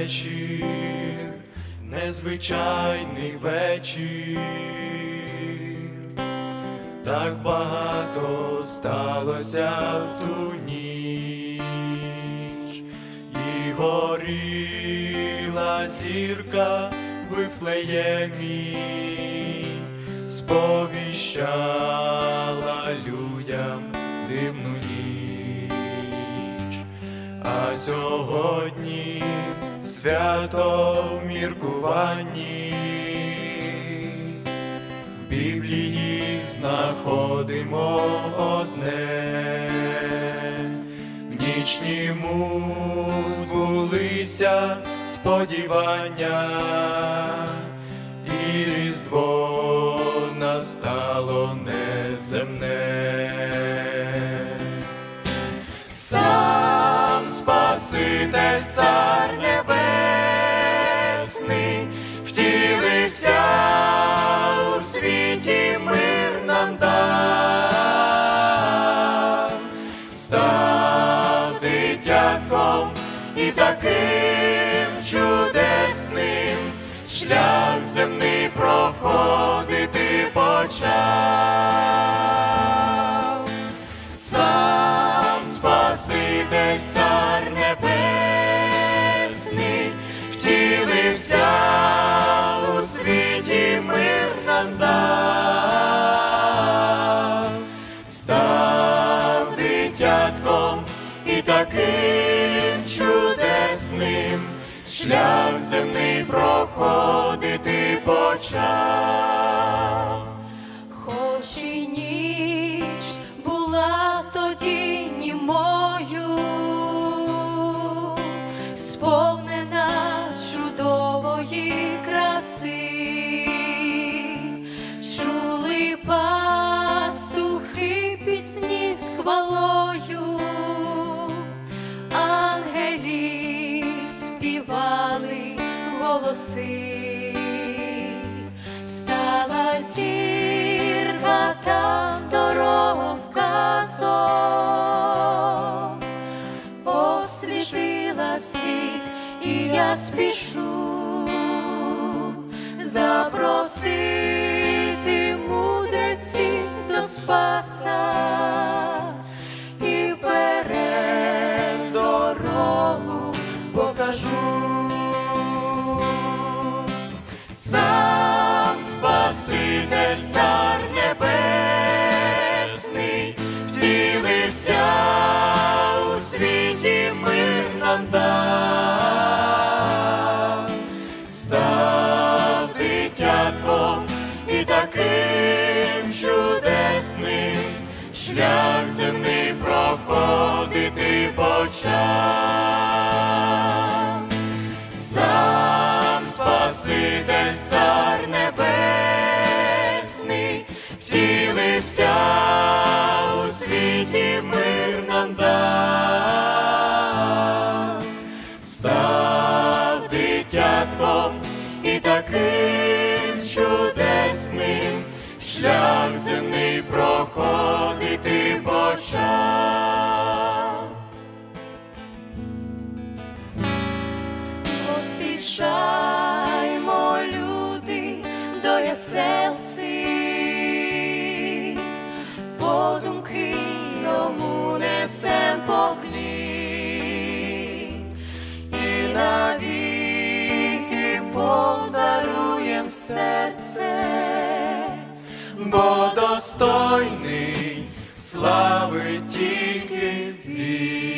вечір, незвичайний вечір, так багато сталося в ту ніч, і горіла зірка Вифлеємі, сповіщала людям дивну а сьогодні свято в міркуванні. В Біблії знаходимо одне, в нічніму збулися сподівання, і різдво настало неземне. Спаситель Цар Небесний втілився у світі мир нам дав, став дитятком і таким чудесним шлях земний проходити почав таким чудесним шлях земний проходити почав. Голоси, стала зірка там дорога вказом, освітила світ, і я спішу. Запросити мудреці до спаса шлях земний проходити почав. Сам Спаситель Цар Небесний втілився у світі мир нам дав, став дитятком і таким чудесним шлях земний проходити Поспішаймо, люди, до яселці, подумки йому несем поклін, і навіки подаруєм серце. бо достойний слави тільки він.